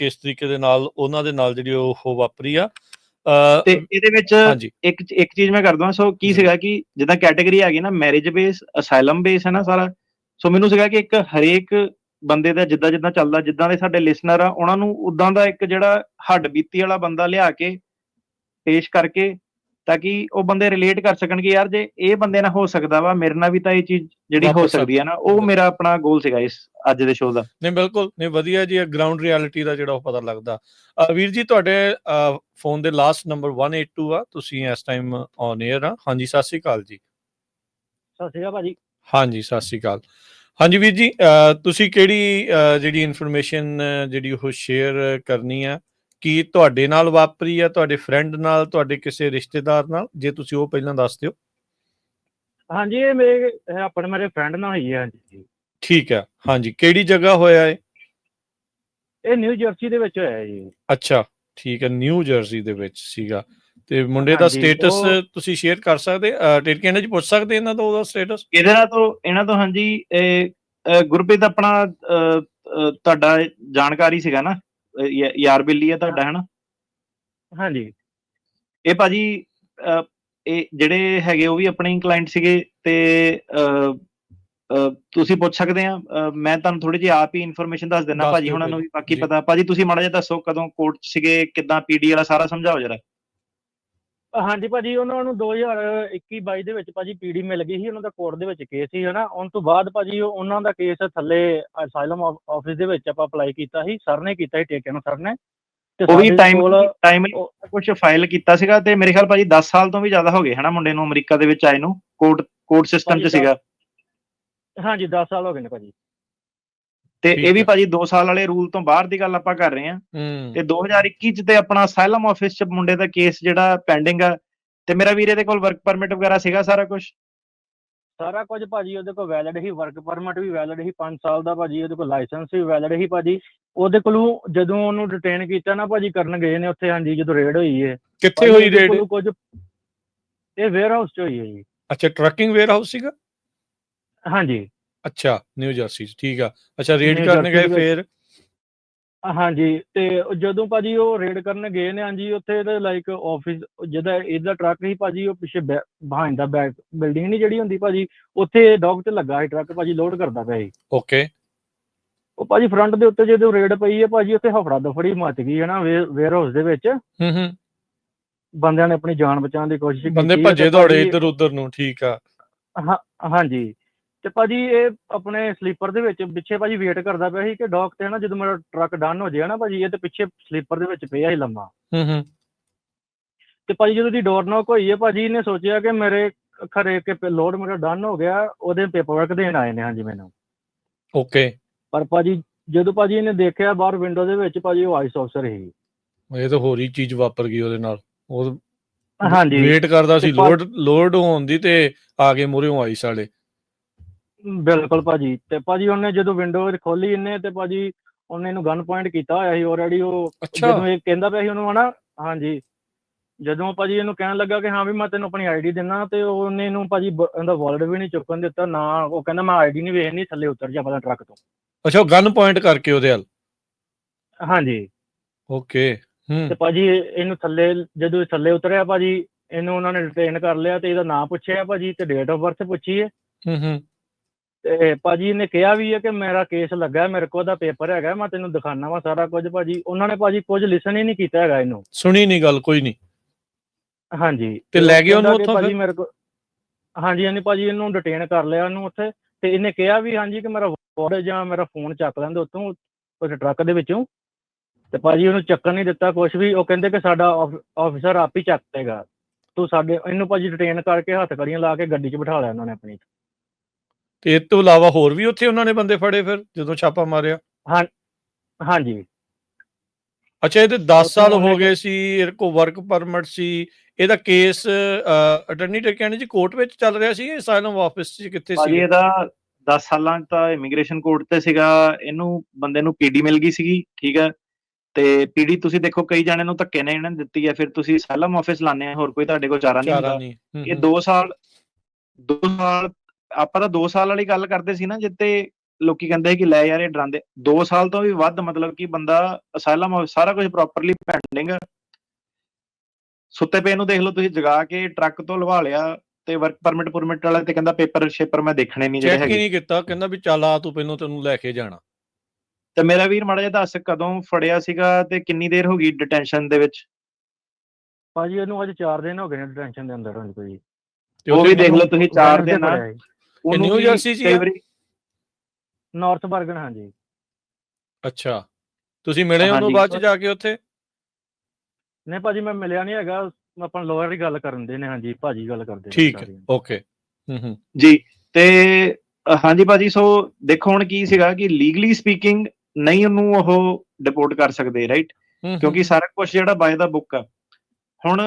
ਕਿਸ ਤਰੀਕੇ ਦੇ ਨਾਲ ਉਹਨਾਂ ਦੇ ਨਾਲ ਜਿਹੜੀ ਉਹ ਵਾਪਰੀ ਆ ਤੇ ਇਹਦੇ ਵਿੱਚ ਇੱਕ ਇੱਕ ਚੀਜ਼ ਮੈਂ ਕਰਦਾ ਸੋ ਕੀ। ਸੀਗਾ ਕਿ ਜਿੱਦਾਂ ਕੈਟਾਗਰੀ ਹੈਗੀ ਨਾ ਮੈਰਿਜ ਬੇਸ ਅਸਾਈਲਮ ਬੇਸ ਹੈ ਨਾ ਸਾਰਾ ਸੋ ਮੈਨੂੰ ਸੀਗਾ ਕਿ ਇੱਕ ਹਰੇਕ ਬੰਦੇ ਦਾ ਜਿੱਦਾਂ ਜਿੱਦਾਂ ਚੱਲਦਾ ਜਿੱਦਾਂ ਦੇ ਸਾਡੇ ਲਿਸਨਰ ਆ ਉਹਨਾਂ ਨੂੰ ਉਦਾਂ ਦਾ ਇੱਕ ਜਿਹੜਾ ਹੱਡ ਬੀਤੀ ਵਾਲਾ ਬੰਦਾ ਲਿਆ ਕੇ ਪੇਸ਼ ਕਰਕੇ ਤਾਂ ਕਿ ਉਹ ਬੰਦੇ ਰਿਲੇਟ ਕਰ ਸਕਣ ਕਿ ਯਾਰ ਜੇ ਇਹ ਬੰਦੇ ਨਾਲ ਹੋ ਸਕਦਾ ਵਾ ਮੇਰੇ ਨਾਲ ਵੀ ਤਾਂ ਇਹ ਚੀਜ਼ ਜਿਹੜੀ ਹੋ ਸਕਦੀ ਹੈ ਨਾ ਉਹ। ਮੇਰਾ ਆਪਣਾ ਗੋਲ ਸੀਗਾ ਇਸ ਅੱਜ ਦੇ ਸ਼ੋਅ ਦਾ। ਨਹੀਂ ਬਿਲਕੁਲ। ਨਹੀਂ ਵਧੀਆ ਜੀ ਗਰਾਊਂਡ ਰਿਐਲਿਟੀ ਦਾ ਜਿਹੜਾ ਉਹ ਪਤਾ ਲੱਗਦਾ। ਅ, ਵੀਰ ਜੀ ਤੁਹਾਡੇ ਫੋਨ ਦੇ ਲਾਸਟ ਨੰਬਰ 182 ਆ ਤੁਸੀਂ ਇਸ ਟਾਈਮ ਔਨ 에ਅਰ ਆ। ਹਾਂਜੀ ਸਤਿ ਸ਼੍ਰੀ ਅਕਾਲ ਜੀ। ਸਤਿ ਸ਼੍ਰੀ ਅਕਾਲ ਭਾਜੀ। ਹਾਂਜੀ ਸਤਿ ਸ਼੍ਰੀ ਅਕਾਲ। ਹਾਂਜੀ ਵੀਰ ਜੀ ਤੁਸੀਂ ਕਿਹੜੀ ਜਿਹੜੀ ਇਨਫੋਰਮੇਸ਼ਨ ਜਿਹੜੀ ਉਹ ਸ਼ੇਅਰ ਕਰਨੀ ਆ ਕੀ ਤੁਹਾਡੇ ਨਾਲ ਵਾਪਰੀ ਆ ਤੁਹਾਡੇ ਫਰੈਂਡ ਨਾਲ ਤੁਹਾਡੇ ਕਿਸੇ ਰਿਸ਼ਤੇਦਾਰ ਨਾਲ? ਜੇ ਤੁਸੀਂ ਉਹ ਪਹਿਲਾਂ ਦੱਸ ਦਿਓ। ਹਾਂਜੀ ਇਹ ਮੇਰੇ ਇਹ ਆਪਣੇ ਮੇਰੇ ਫਰੈਂਡ ਨਾਲ ਹੋਈ ਹੈ ਹਾਂਜੀ। ਠੀਕ ਹੈ ਹਾਂਜੀ। ਕਿਹੜੀ ਜਗ੍ਹਾ ਹੋਇਆ ਹੈ ਇਹ ਨਿਊ ਜਰਸੀ ਦੇ ਵਿੱਚ ਹੋਇਆ ਹੈ ਜੀ। ਅੱਛਾ ਠੀਕ ਹੈ ਨਿਊ ਜਰਸੀ ਦੇ ਵਿੱਚ ਸੀਗਾ। ਤੇ ਮੁੰਡੇ ਦਾ ਹਾਂਜੀ, ਸਟੇਟਸ ਉਹ- ਤੁਸੀਂ ਸ਼ੇਅਰ ਕਰ ਸਕਦੇ ਟਿਰਕੀਆਂ 'ਚ ਪੁੱਛ ਸਕਦੇ ਇਹਨਾਂ ਦਾ ਉਹਦਾ ਸਟੇਟਸ ਇਹਦੇ ਨਾਲ ਤੋਂ ਇਹਨਾਂ ਤੋਂ ਹਾਂਜੀ ਇਹ ਗੁਰਪ੍ਰੀਤ ਆਪਣਾ ਅ, ਅ, ਤੁਹਾਡਾ ਜਾਣਕਾਰੀ ਸੀਗਾ ਨਾ। ਯਾਰ ਬਿੱਲੀ ਹੈ ਤੁਹਾਡਾ ਹੈ ਨਾ ਹਾਂਜੀ ਇਹ ਭਾਜੀ ਇਹ ਜਿਹੜੇ ਹੈਗੇ ਉਹ ਵੀ ਆਪਣੇ ਕਲਾਇੰਟ ਸੀਗੇ ਤੇ ਤੁਸੀਂ ਪੁੱਛ ਸਕਦੇ ਆ ਮੈਂ ਤੁਹਾਨੂੰ ਥੋੜੀ ਜਿਹੀ ਆਪ ਹੀ ਇਨਫੋਰਮੇਸ਼ਨ ਦੱਸ ਦਿੰਦਾ ਭਾਜੀ ਉਹਨਾਂ ਨੂੰ। ਵੀ ਬਾਕੀ। ਪਤਾ ਭਾਜੀ ਤੁਸੀਂ ਮਾੜਾ ਜਿਹਾ ਦੱਸੋ ਕਦੋਂ ਕੋਰਟ 'ਚ ਸੀਗੇ ਕਿੱਦਾਂ ਪੀਡੀ ਵਾਲਾ ਸਾਰਾ ਸਮਝਾਓ ਜਰਾ ਹਾਂਜੀ ਭਾਜੀ ਉਹਨਾਂ ਨੂੰ 2021 22 ਦੇ ਵਿੱਚ ਭਾਜੀ ਪੀਡੀ ਮਿਲ ਗਈ ਸੀ ਉਹਨਾਂ ਦਾ ਕੋਰਟ ਦੇ ਵਿੱਚ ਕੇਸ ਸੀ ਹਨਾ। ਉਸ ਤੋਂ ਬਾਅਦ ਭਾਜੀ ਉਹ- ਉਹਨਾਂ ਦਾ ਕੇਸ ਥੱਲੇ ਅਸਾਈਲਮ ਆਫਿਸ ਦੇ ਵਿੱਚ ਆਪਾਂ ਅਪਲਾਈ ਕੀਤਾ ਸੀ ਸਰ ਨੇ ਕੀਤਾ ਸੀ ਠੇਕੇ ਨੂੰ ਸਰ ਨੇ। ਉਹ ਵੀ ਟਾਈਮ ਟਾਈਮ ਕੁਝ ਫਾਈਲ ਕੀਤਾ ਸੀਗਾ ਤੇ ਮੇਰੇ ਖਿਆਲ ਭਾਜੀ 10 ਸਾਲ ਤੋਂ ਵੀ ਜ਼ਿਆਦਾ ਹੋ ਗਏ ਹਨਾ ਮੁੰਡੇ ਨੂੰ ਅਮਰੀਕਾ ਦੇ ਵਿੱਚ ਆਏ ਨੂੰ ਕੋਰਟ ਕੋਰਟ ਸਿਸਟਮ 'ਚ ਸੀਗਾ। ਹਾਂਜੀ 10 ਸਾਲ ਹੋ ਗਏ ਨੇ ਭਾਜੀ। ਤੇ ਇਹ ਵੀ। ਭਾਜੀ 2 ਸਾਲ ਵਾਲੇ ਰੂਲ ਤੋਂ ਬਾਹਰ ਦੀ ਗੱਲ ਆਪਾਂ ਕਰ ਰਹੇ ਹੂੰ। ਤੇ 2021 ਚ ਤੇ ਆਪਣਾ ਅਸਾਈਲਮ ਆਫਿਸ ਚ ਮੁੰਡੇ ਦਾ ਕੇਸ ਜਿਹੜਾ ਪੈਂਡਿੰਗ ਆ ਤੇ ਮੇਰਾ ਵੀਰ ਇਹਦੇ ਕੋਲ ਵਰਕ ਪਰਮਿਟ ਵਗੈਰਾ ਸੀਗਾ ਸਾਰਾ ਕੁਝ ਸਾਰਾ ਕੁਝ ਭਾਜੀ ਉਹਦੇ ਕੋਲ ਵੈਲਿਡ ਹੀ ਵਰਕ ਪਰਮਿਟ ਵੀ ਵੈਲਿਡ ਹੀ 5 ਸਾਲ ਦਾ ਭਾਜੀ ਉਹਦੇ ਕੋਲ ਲਾਇਸੈਂਸ ਵੀ ਵੈਲਿਡ ਹੀ ਭਾਜੀ। ਉਹਦੇ ਕੋਲੋਂ ਜਦੋਂ ਉਹਨੂੰ ਡਿਟੇਨ ਕੀਤਾ ਨਾ ਭਾਜੀ ਕਰਨ ਗਏ ਨੇ ਉੱਥੇ ਹਾਂਜੀ ਜਦੋਂ ਰੇਡ ਹੋਈ ਹੈ ਕਿੱਥੇ ਹੋਈ ਰੇਡ ਕੋਲੋਂ ਕੁਝ ਇਹ ਵੇਅਰ ਹਾਊਸ 'ਚ ਹੋਈ ਹੈ ਜੀ। ਅੱਛਾ ਟਰੱਕਿੰਗ ਵੇਅਰ ਹਾਊਸ ਸੀਗਾ? ਹਾਂਜੀ। ਅੱਛਾ ਨਿਊ ਜਰਸੀ 'ਚ ਠੀਕ ਆ। ਅੱਛਾ ਰੇਡ ਕਰਨ ਗਏ ਦੇ ਵਿੱਚ। ਫੇਰ? ਹਾਂਜੀ ਤੇ ਉਹ ਜਦੋਂ ਭਾਜੀ ਉਹ ਰੇਡ ਕਰਨ ਗਏ ਨੇ ਹਾਂਜੀ ਉੱਥੇ ਤੇ ਲਾਈਕ ਆਫਿਸ ਜਿਹਦਾ ਇਹਦਾ ਟਰੱਕ ਸੀ ਭਾਜੀ ਉਹ ਪਿੱਛੇ ਬਿਹਾਈਂਡ ਦਾ ਬੈਕ ਬਿਲਡਿੰਗ ਨਹੀਂ ਜਿਹੜੀ ਹੁੰਦੀ ਭਾਜੀ ਉੱਥੇ ਡੌਗ ਤੇ ਲੱਗਾ ਸੀ ਟਰੱਕ ਭਾਜੀ ਲੋਡ ਕਰਦਾ ਪਿਆ ਸੀ। ਓਕੇ ਉਹ ਭਾਜੀ ਫਰੰਟ ਦੇ ਉੱਤੇ ਜਦੋਂ ਰੇਡ ਪਈ ਹੈ ਭਾਜੀ ਉੱਥੇ ਹਫੜਾ ਦਫੜੀ ਮਚ ਗਈ ਹੈ ਨਾ ਵੇਅਰ ਹਾਊਸ ਦੇ ਵਿੱਚ। ਹੂੰ ਹੂੰ। ਬੰਦਿਆਂ ਨੇ ਆਪਣੀ ਜਾਨ ਬਚਾਉਣ ਦੀ ਕੋਸ਼ਿਸ਼ ਕੀਤੀ ਬੰਦੇ ਹੈ ਤੇ ਭੱਜੇ ਦੌੜੇ ਭਾਜੀ- ਇੱਧਰ ਉੱਧਰ ਨੂੰ ਠੀਕ ਆ। ਹਾਂ ਹਾਂਜੀ। ਤੇ ਭਾਜੀ ਇਹ ਆਪਣੇ ਸਲੀਪਰ ਦੇ ਵਿੱਚ ਪਿੱਛੇ ਭਾਜੀ ਵੇਟ ਕਰਦਾ ਪਿਆ ਸੀ ਕਿ ਡੌਕ ਤੇ ਨਾ ਜਦੋਂ ਮੇਰਾ ਟਰੱਕ ਡਨ ਹੋ ਜਾਏ ਨਾ ਭਾਜੀ ਇਹ ਤੇ ਪਿੱਛੇ ਸਲੀਪਰ ਦੇ ਵਿੱਚ ਪਿਆ ਸੀ ਲੰਮਾ। ਹੂੰ ਹੂੰ। ਤੇ ਭਾਜੀ ਜਦੋਂ ਦੀ ਡੋਰ ਨੌਕ ਹੋਈ ਹੈ ਭਾਜੀ ਇਹਨੇ ਸੋਚਿਆ ਕਿ ਮੇਰੇ ਖਰੇ ਕਿ ਲੋਡ ਮੇਰਾ ਡਨ ਹੋ ਗਿਆ ਉਹਦੇ ਪੇਪਰ ਵਰਕ ਦੇਣ ਆਏ ਨੇ ਹਾਂਜੀ ਮੈਨੂੰ। ਓਕੇ ਪਰ ਭਾਜੀ ਜਦੋਂ ਭਾਜੀ ਇਹਨੇ ਦੇਖਿਆ ਬਾਹਰ ਵਿੰਡੋ ਦੇ ਵਿੱਚ ਭਾਜੀ ਉਹ ਆਈਸ ਅਫਸਰ ਸੀ। ਇਹ ਤਾਂ ਹੋਰ ਹੀ ਚੀਜ਼ ਵਾਪਰ ਗਈ ਉਹਦੇ ਨਾਲ। ਉਹ ਹਾਂਜੀ। ਵੇਟ ਕਰਦਾ ਸੀ ਲੋਡ ਲੋਡ ਹੋਣ ਦੀ ਤੇ ਆ ਕੇ ਮੂਹਰੇੋਂ ਆਈ ਸਾਲੇ ਬਿਲਕੁਲ ਭਾਜੀ ਤੇ ਭਾਜੀ ਉਹਨੇ ਜਦੋਂ ਵਿੰਡੋ ਖੋਲੀ ਇਹਨੇ ਤੇ ਭਾਜੀ ਉਹਨੇ ਇਹਨੂੰ ਗਨ ਪੁਆਇੰਟ ਕੀਤਾ ਹੋਇਆ ਸੀ ਆਲਰੇਡੀ ਉਹ ਜਦੋਂ ਇਹ ਕਹਿੰਦਾ ਪਿਆ ਸੀ ਉਹਨੂੰ ਹਨਾ ਹਾਂਜੀ। ਜਦੋਂ ਭਾਜੀ ਇਹਨੂੰ ਕਹਿਣ ਲੱਗਾ ਕਿ ਹਾਂ ਵੀ ਮੈਂ ਤੈਨੂੰ ਆਪਣੀ ਆਈਡੀ ਦਿੰਦਾ ਤੇ ਉਹਨੇ ਇਹਨੂੰ ਭਾਜੀ ਇਹਦਾ ਵਾਲਟ ਵੀ ਨਹੀਂ ਚੁੱਕਣ ਦਿੱਤਾ ਨਾ ਉਹ ਕਹਿੰਦਾ ਮੈਂ ਆਈਡੀ ਨਹੀਂ ਵੇਖਣੀ ਥੱਲੇ ਉਤਰ ਜਾ ਪਹਿਲਾਂ ਟਰੱਕ ਤੋਂ। ਅੱਛਾ ਗਨ ਪੁਆਇੰਟ ਕਰਕੇ ਉਹਦੇ ਹਲ ਹਾਂਜੀ। ਓਕੇ ਹੂੰ। ਤੇ ਭਾਜੀ ਇਹ- ਇਹਨੂੰ ਥੱਲੇ ਜਦੋਂ ਥੱਲੇ ਉਤਰਿਆ ਭਾਜੀ ਇਹਨੂੰ ਉਹਨਾਂ ਨੇ ਡਿਟੇਨ ਕਰ ਲਿਆ ਤੇ ਇਹਦਾ ਨਾਮ ਪੁੱਛਿਆ ਭਾਜੀ ਤੇ ਡੇਟ ਆਫ ਬਰਥ ਪੁੱਛੀ ਹੈ ਹੂੰ ਹੂੰ। ਤੇ ਭਾਜੀ ਇਹਨੇ ਕਿਹਾ ਵੀ ਹੈ ਕਿ ਮੇਰਾ ਕੇਸ ਲੱਗਾ ਹੈ, ਮੇਰੇ ਕੋਲ ਦਾ ਪੇਪਰ ਹੈਗਾ ਮੈਂ ਤੈਨੂੰ ਦਿਖਾਣਾ ਵਾ ਸਾਰਾ ਕੁਝ ਭਾਜੀ। ਉਹਨਾਂ ਨੇ ਭਾਜੀ ਕੁਝ ਲਿਸਨ ਹੀ ਨਹੀਂ ਕੀਤਾ ਹੈਗਾ ਇਹਨੂੰ। ਸੁਣੀ ਨਹੀਂ ਗੱਲ ਕੋਈ ਨਹੀਂ। ਹਾਂਜੀ। ਤੇ ਲੈ ਗਏ ਉਹਨੂੰ ਉੱਥੋਂ ਭਾਜੀ? ਮੇਰੇ ਕੋਲ ਹਾਂਜੀ ਹਾਂਜੀ ਭਾਜੀ ਇਹਨੂੰ ਡਿਟੇਨ ਕਰ ਲਿਆ ਉਹਨੂੰ ਉੱਥੇ। ਤੇ ਇਹਨੇ ਕਿਹਾ ਵੀ ਹਾਂਜੀ ਕਿ ਮੇਰਾ ਵਾਲਟ ਜਾਂ ਮੇਰਾ ਫੋਨ ਚੱਕ ਲੈਂਦੇ ਉੱਥੋਂ ਉਸ ਟਰੱਕ ਦੇ ਵਿੱਚੋਂ। ਤੇ ਭਾਜੀ ਉਹਨੂੰ ਚੱਕਣ ਨਹੀਂ ਦਿੱਤਾ ਕੁਝ ਵੀ ਉਹ ਕਹਿੰਦੇ ਕਿ ਸਾਡਾ ਆਫੀਸਰ ਆਪ ਹੀ ਚੱਕ ਲੇਗਾ ਤੂੰ ਸਾਡੇ ਇਹਨੂੰ ਭਾਜੀ ਡਿਟੇਨ ਕਰਕੇ ਹੱਥ ਕੜੀਆਂ ਲਾ ਕੇ ਗੱਡੀ 'ਚ ਬਿਠਾ ਲਿਆ ਉਹਨਾਂ ਨੇ ਆਪਣੀ। ਤੇ ਇਸ ਤੋਂ ਇਲਾਵਾ ਹੋਰ ਵੀ ਉੱਥੇ ਉਹਨਾਂ ਨੇ ਬੰਦੇ ਫੜੇ ਫਿਰ ਜਦੋਂ ਛਾਪਾ ਮਾਰਿਆ? ਹਾਂਜੀ। ਅੱਛਾ ਇਹਦੇ 10 ਉੱਥੇ ਸਾਲ ਹੋ ਗਏ ਸੀ ਇਹਦੇ ਕੋ ਵਰਕ ਪਰਮਿਟ ਸੀ ਇਹਦਾ ਕੇਸ ਅਟਰਨੀ ਟਰਕੈਨ ਜੀ ਕੋਰਟ ਵਿੱਚ ਚੱਲ ਰਿਹਾ ਸੀ ਅਸਾਈਲਮ ਆਫਿਸ 'ਚ ਕਿੱਥੇ ਭਾਜੀ ਸੀ ਇਹਦਾ 10 ਸਾਲਾਂ ਤਾਂ ਇਮੀਗ੍ਰੇਸ਼ਨ ਕੋਰਟ ਤੇ ਸੀਗਾ ਇਹਨੂੰ ਬੰਦੇ ਨੂੰ ਪੀਡੀ ਮਿਲ ਗਈ ਸੀਗੀ ਠੀਕ ਹੈ ਤੇ ਪੀਡੀ ਤੁਸੀਂ ਦੇਖੋ ਕਈ ਜਾਣੇ ਨੂੰ ਧੱਕੇ ਨਾਲ ਇਹਨਾਂ ਨੇ ਦਿੱਤੀ ਹੈ ਫਿਰ ਤੁਸੀਂ ਅਸਾਈਲਮ ਆਫਿਸ ਲਾਣੇ ਆ ਹੋਰ ਕੋਈ ਤੁਹਾਡੇ ਕੋਲ ਚਾਰਾ ਨਹੀਂ ਹੁੰਦਾ। ਹੂੰ, ਇਹ ਹੂੰ। 2 ਸਾਲ 2 ਸਾਲ ਆਪਾਂ ਤਾਂ 2 ਸਾਲ ਵਾਲੀ ਗੱਲ ਕਰਦੇ ਸੀ ਨਾ ਜਿੱਤੇ ਲੋਕੀ ਕਹਿੰਦੇ ਕਿ ਲੈ ਯਾਰ ਇਹ ਡਰਾਉਂਦੇ। 2 ਸਾਲ ਤੋਂ ਵੀ ਵੱਧ ਮਤਲਬ ਕਿ ਬੰਦਾ ਅਸਾਈਲਮ ਸਾਰਾ ਕੁਝ ਪ੍ਰੋਪਰਲੀ ਪੈਂਡਿੰਗ ਸੁੱਤੇ ਪਏ ਨੂੰ ਦੇਖ ਲਓ ਤੁਸੀਂ ਜਗਾ ਕੇ ਟਰੱਕ ਤੋਂ ਲਵਾ ਲਿਆ ਤੇ ਵਰਕ ਪਰਮਿਟ ਪਰਮਿਟ ਵਾਲਾ ਤੇ ਕਹਿੰਦਾ ਪੇਪਰ ਸ਼ੇਪਰ ਮੈਂ ਦੇਖਣੇ ਨਹੀਂ ਜਿਹੜੇ ਚੈੱਕ ਹੀ ਹੈਗੇ। ਨਹੀਂ ਕੀਤਾ ਕਹਿੰਦਾ ਵੀ ਚੱਲ ਆ ਤੂੰ ਪਹਿਲਾਂ ਤੈਨੂੰ ਲੈ ਕੇ ਜਾਣਾ। ਤੇ ਮੇਰਾ ਵੀਰ ਮਾੜਾ ਜਿਹਾ ਦੱਸ ਕਦੋਂ ਫੜਿਆ ਸੀਗਾ ਤੇ ਕਿੰਨੀ ਦੇਰ ਹੋ ਗਈ ਡਿਟੈਂਸ਼ਨ ਦੇ ਵਿੱਚ? ਭਾਜੀ ਇਹਨੂੰ ਅੱਜ 4 ਦਿਨ ਹੋ ਗਏ ਨੇ ਡਿਟੈਂਸ਼ਨ ਦੇ ਅੰਦਰ ਹਾਂਜੀ ਭਾਜੀ। ਤੇ ਉਹ ਵੀ ਦੇਖ ਲਓ ਤੁਸੀਂ 4 Wednesday ਦਿਨ। ਉਹਨੂੰ ਨਿਊ ਜਰਸੀ 'ਚ ਹੀ ਆ? ਨਾਰਥ ਬਰਗਨ ਹਾਂਜੀ। ਅੱਛਾ। ਤੁਸੀਂ ਮਿਲੇ ਉਹਨੂੰ ਹਾਂਜੀ। ਬਾਅਦ ਚ ਜਾ ਕੇ ਉੱਥੇ? ਨਹੀਂ ਭਾਜੀ ਮੈਂ ਮਿਲਿਆ ਨਹੀਂ ਹੈਗਾ। ਆਪਾਂ ਲੋਅਰ ਹੀ ਗੱਲ ਕਰਨ ਦੇ ਨੇ ਹਾਂਜੀ। ਭਾਜੀ ਗੱਲ ਕਰਦੇ ਨੇ ਠੀਕ ਹੈ। ਸਾਰੀ। ਓਕੇ ਹੂੰ ਹੂੰ। ਜੀ ਤੇ ਅ, ਹਾਂਜੀ ਭਾਜੀ ਸੋ ਦੇਖੋ ਹੁਣ ਕੀ ਸੀਗਾ ਕਿ ਲੀਗਲੀ ਸਪੀਕਿੰਗ ਨਹੀਂ ਉਹਨੂੰ ਉਹ ਡਿਪੋਰਟ ਕਰ ਸਕਦੇ ਰਾਈਟ ਹੂੰ, ਕਿਉਂਕਿ ਸਾਰਾ ਕੁਝ ਜਿਹੜਾ ਬਾਏ ਦਾ ਬੁੱਕ ਆ। ਹੁਣ